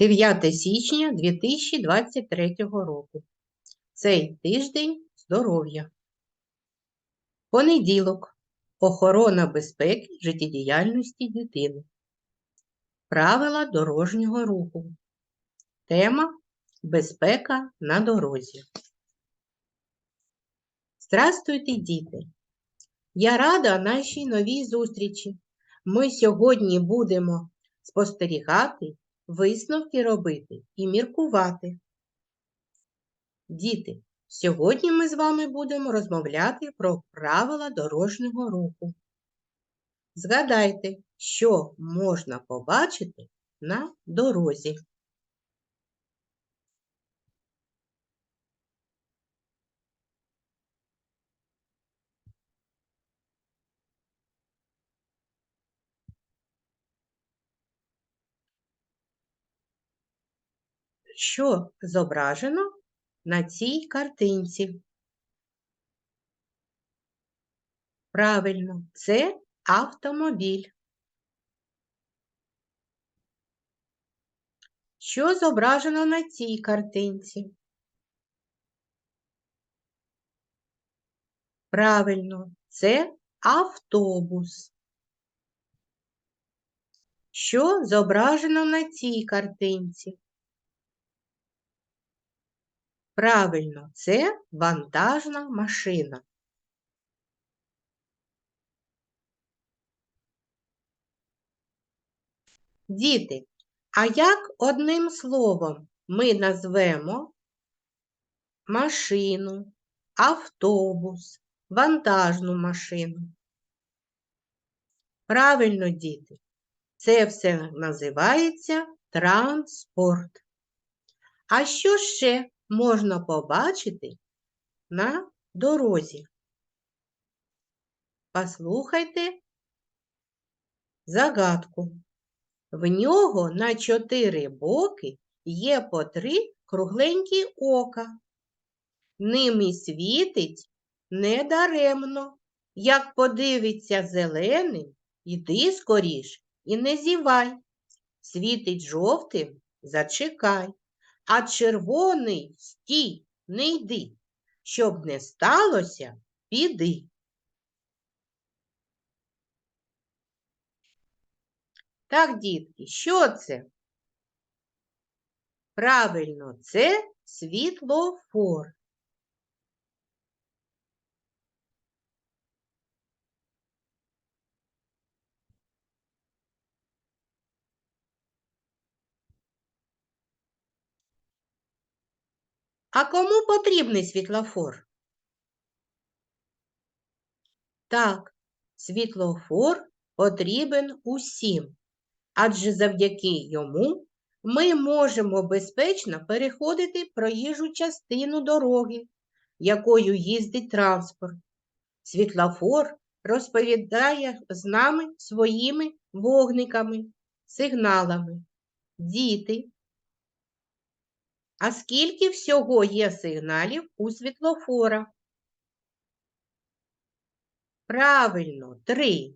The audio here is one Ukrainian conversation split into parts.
9 січня 2023 року. Цей тиждень здоров'я. Понеділок. Охорона безпеки життєдіяльності дитини. Правила дорожнього руху. Тема Безпека на дорозі. Здравствуйте, діти! Я рада нашій новій зустрічі. Ми сьогодні будемо спостерігати, висновки робити і міркувати. Діти, сьогодні ми з вами будемо розмовляти про правила дорожнього руху. Згадайте, що можна побачити на дорозі. Що зображено на цій картинці? Правильно, це автомобіль. Що зображено на цій картинці? Правильно, це автобус. Що зображено на цій картинці? Правильно, це вантажна машина. Діти, а як одним словом ми назвемо машину, автобус, вантажну машину? Правильно, діти, це все називається транспорт. А що ще можна побачити на дорозі? Послухайте загадку. В нього на чотири боки є по три кругленькі ока. Ними світить недаремно. Як подивиться зеленим, іди скоріш і не зівай. Світить жовтим, зачекай, а червоний стій, не йди. Щоб не сталося, піди. Так, дітки, що це? Правильно, це світлофор. А кому потрібний світлофор? Так, світлофор потрібен усім адже завдяки йому ми можемо безпечно переходити проїжджу частину дороги, якою їздить транспорт. Світлофор розповідає з нами своїми вогниками, сигналами. Діти. А скільки всього є сигналів у світлофора? Правильно, три.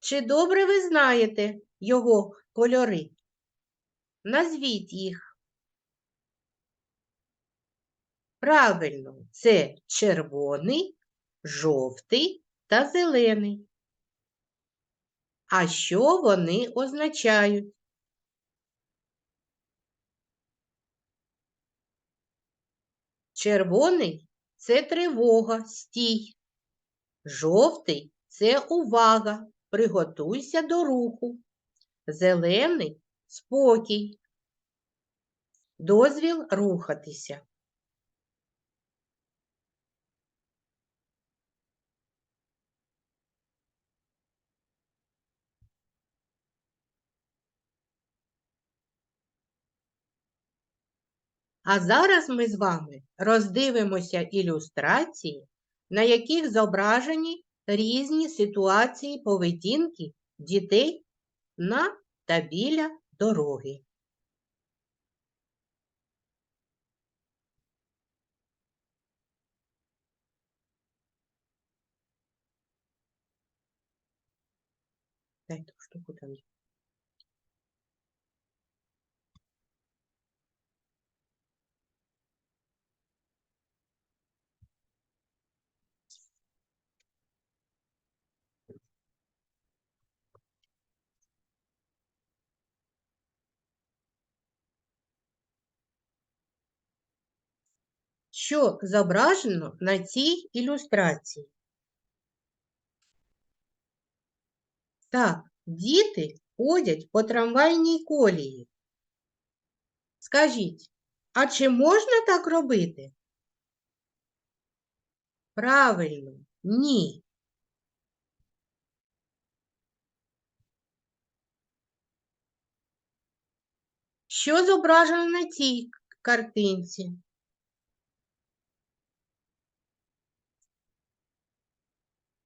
Чи добре ви знаєте його кольори? Назвіть їх. Правильно, це червоний, жовтий та зелений. А що вони означають? Червоний це тривога, стій. Жовтий це увага, приготуйся до руху. Зелений спокій. Дозвіл рухатися. А зараз ми з вами роздивимося ілюстрації, на яких зображені різні ситуації поведінки дітей на та біля дороги. Дай ту штуку там. Що зображено на цій ілюстрації? Так, діти ходять по трамвайній колії. Скажіть, а чи можна так робити? Правильно, ні. Що зображено на цій картинці?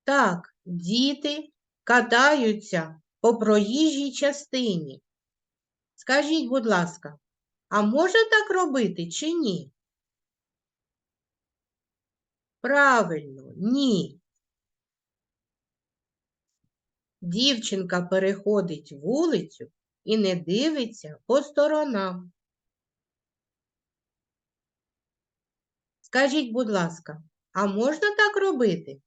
Так, діти катаються по проїжджій частині. Скажіть, будь ласка, а можна так робити чи ні? Правильно, ні. Дівчинка переходить вулицю і не дивиться по сторонам. Скажіть, будь ласка, а можна так робити?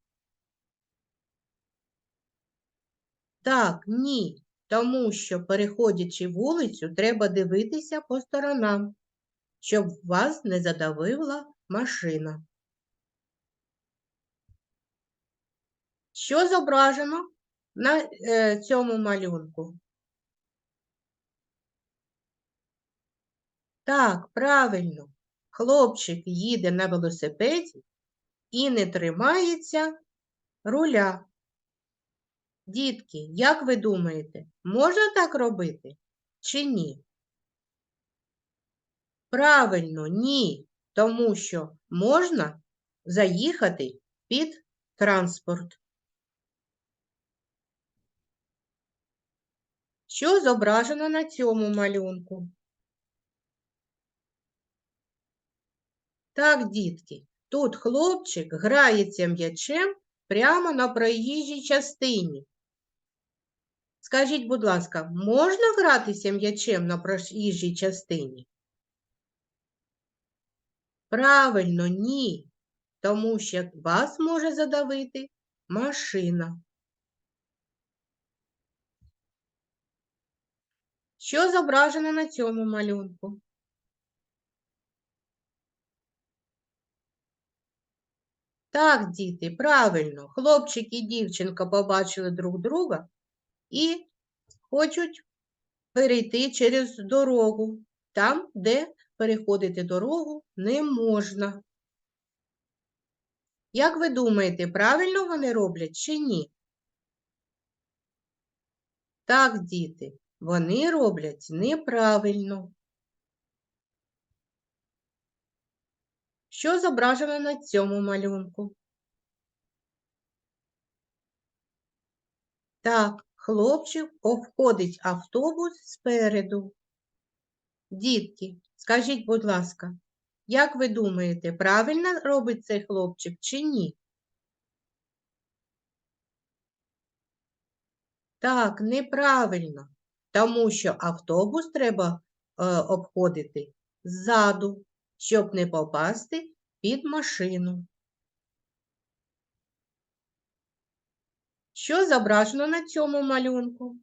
Так, ні, тому що, переходячи вулицю, треба дивитися по сторонам, щоб вас не задавила машина. Що зображено на е, цьому малюнку? Так, правильно, хлопчик їде на велосипеді і не тримається руля. Дітки, як ви думаєте, можна так робити чи ні? Правильно, ні, тому що можна заїхати під транспорт. Що зображено на цьому малюнку? Так, дітки, тут хлопчик грається м'ячем прямо на проїжджій частині. Скажіть, будь ласка, можна гратися м'ячем на проїжджій частині? Правильно, ні, тому що вас може задавити машина. Що зображено на цьому малюнку? Так, діти, правильно, хлопчик і дівчинка побачили друг друга і хочуть перейти через дорогу, там, де переходити дорогу не можна. Як ви думаєте, правильно вони роблять чи ні? Так, діти, вони роблять неправильно. Що зображено на цьому малюнку? Так, хлопчик обходить автобус спереду. Дітки, скажіть, будь ласка, як ви думаєте, правильно робить цей хлопчик чи ні? Так, неправильно, тому що автобус треба е, обходити ззаду, щоб не попасти під машину. Що зображено на цьому малюнку?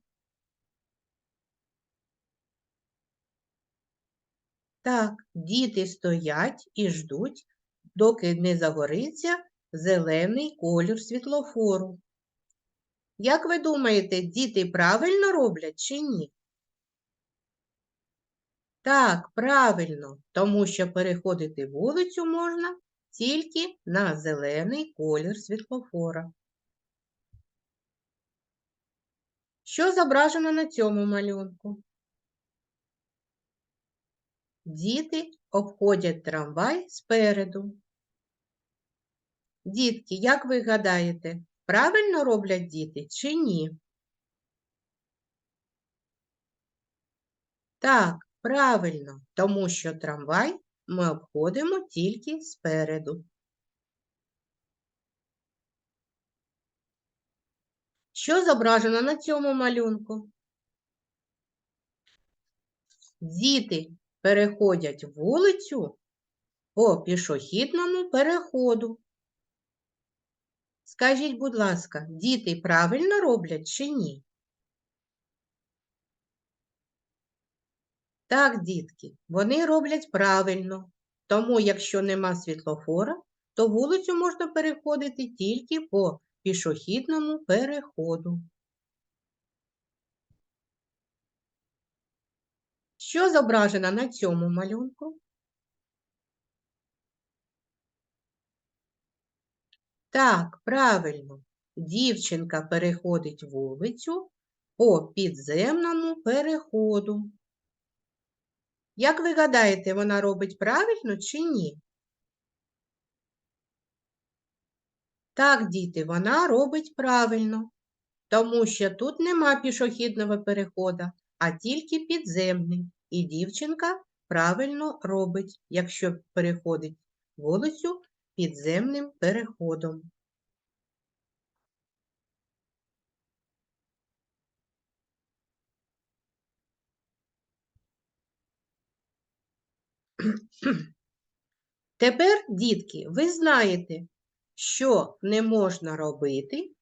Так, діти стоять і ждуть, доки не загориться зелений колір світлофору. Як ви думаєте, діти правильно роблять чи ні? Так, правильно, тому що переходити вулицю можна тільки на зелений колір світлофора. Що зображено на цьому малюнку? Діти обходять трамвай спереду. Дітки, як ви гадаєте, правильно роблять діти чи ні? Так, правильно, тому що трамвай ми обходимо тільки спереду. Що зображено на цьому малюнку? Діти переходять вулицю по пішохідному переходу. Скажіть, будь ласка, діти правильно роблять чи ні? Так, дітки, вони роблять правильно, Тому, якщо нема світлофора, то вулицю можна переходити тільки по пішохідному переходу. Що зображено на цьому малюнку? Так, правильно. Дівчинка переходить вулицю по підземному переходу. Як ви гадаєте, вона робить правильно чи ні? Так, діти, вона робить правильно, тому що тут нема пішохідного переходу, а тільки підземний. І дівчинка правильно робить, якщо переходить вулицю підземним переходом. Тепер, дітки, ви знаєте, що не можна робити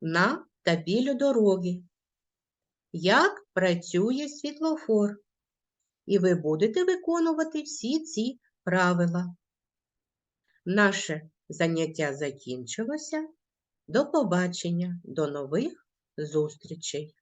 на та біля дороги, як працює світлофор, і ви будете виконувати всі ці правила. Наше заняття закінчилося. До побачення, до нових зустрічей!